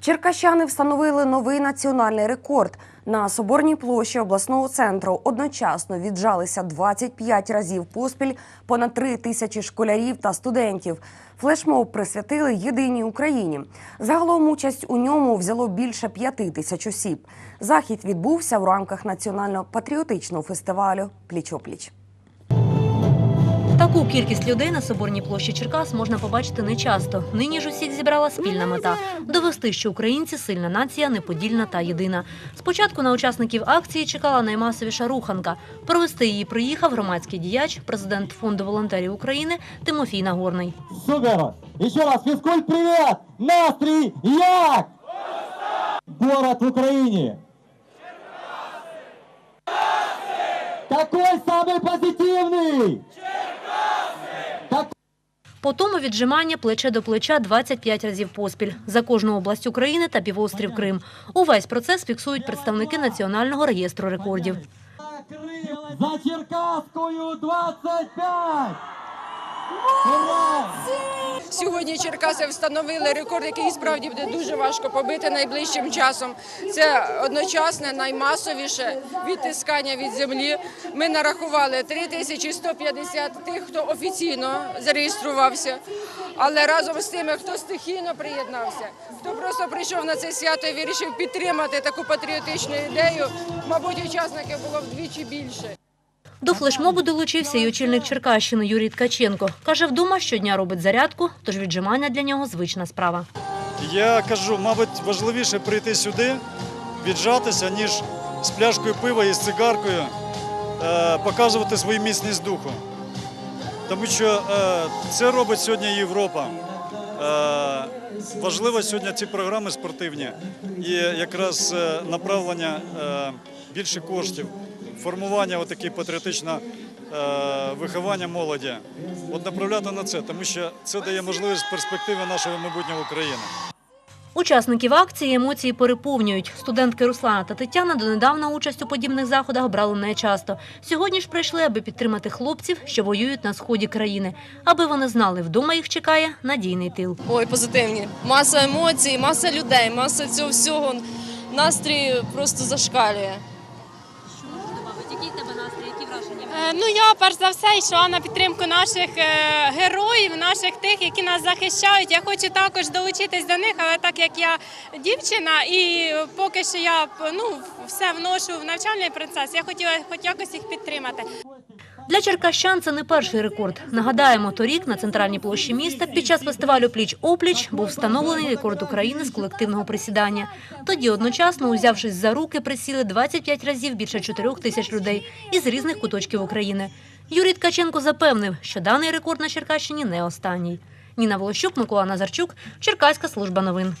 Черкащани встановили новий національний рекорд. На соборній площі обласного центру одночасно віджалися 25 разів поспіль понад 3 тисячі школярів та студентів. Флешмоб присвятили єдиній Україні. Загалом участь у ньому взяло більше 5 тисяч осіб. Захід відбувся в рамках національно-патріотичного фестивалю Пліч-опліч. Таку кількість людей на соборній площі Черкас можна побачити нечасто. Нині ж усіх зібрала спільна мета довести, що українці сильна нація, неподільна та єдина. Спочатку на учасників акції чекала наймасовіша руханка. Провести її приїхав громадський діяч, президент фонду волонтерів України Тимофій Нагорний. Супер! Еще раз, физкульт, привет! Настрій як? Город в Україні. Какой самый позитивный? Так По тому віджимання плече до плеча 25 разів поспіль за кожну область України та півострів Крим. Увесь процес фіксують представники Національного реєстру рекордів. за Черкаскою 25! Сьогодні Черкаси встановили рекорд, який справді буде дуже важко побити найближчим часом. Це одночасне наймасовіше відтискання від землі. Ми нарахували 3150 тих, хто офіційно зареєструвався. Але разом з тими, хто стихійно приєднався, хто просто прийшов на це свято і вирішив підтримати таку патріотичну ідею, мабуть, учасників було вдвічі більше. До флешмобу долучився й очільник Черкащини Юрій Ткаченко. Каже, вдома щодня робить зарядку, тож віджимання для нього звична справа. Я кажу, мабуть, важливіше прийти сюди, віджатися, ніж з пляшкою пива і з цигаркою е, показувати свою міцність духу. Тому що е, це робить сьогодні Європа. Е, важливо сьогодні ці програми спортивні і якраз направлення більше коштів, формування отакі патріотичного е, виховання молоді. От направляти на це, тому що це дає можливість перспективи нашого майбутнього України. Учасників акції емоції переповнюють. Студентки Руслана та Тетяна донедавна участь у подібних заходах брали нечасто. Сьогодні ж прийшли, аби підтримати хлопців, що воюють на сході країни, аби вони знали, вдома їх чекає надійний тил. Ой, позитивні. Маса емоцій, маса людей, маса цього всього. Настрій просто зашкалює. Е, Ну я перш за все йшла на підтримку наших е, героїв, наших тих, які нас захищають. Я хочу також долучитись до них, але так як я дівчина і поки що я ну все вношу в навчальний процес, я хотіла хоч якось їх підтримати. Для черкащан це не перший рекорд. Нагадаємо, торік на центральній площі міста під час фестивалю Пліч-опліч був встановлений рекорд України з колективного присідання. Тоді одночасно, узявшись за руки, присіли 25 разів більше 4 тисяч людей із різних куточків України. Юрій Ткаченко запевнив, що даний рекорд на Черкащині не останній. Ніна Волощук, Микола Назарчук, Черкаська служба новин.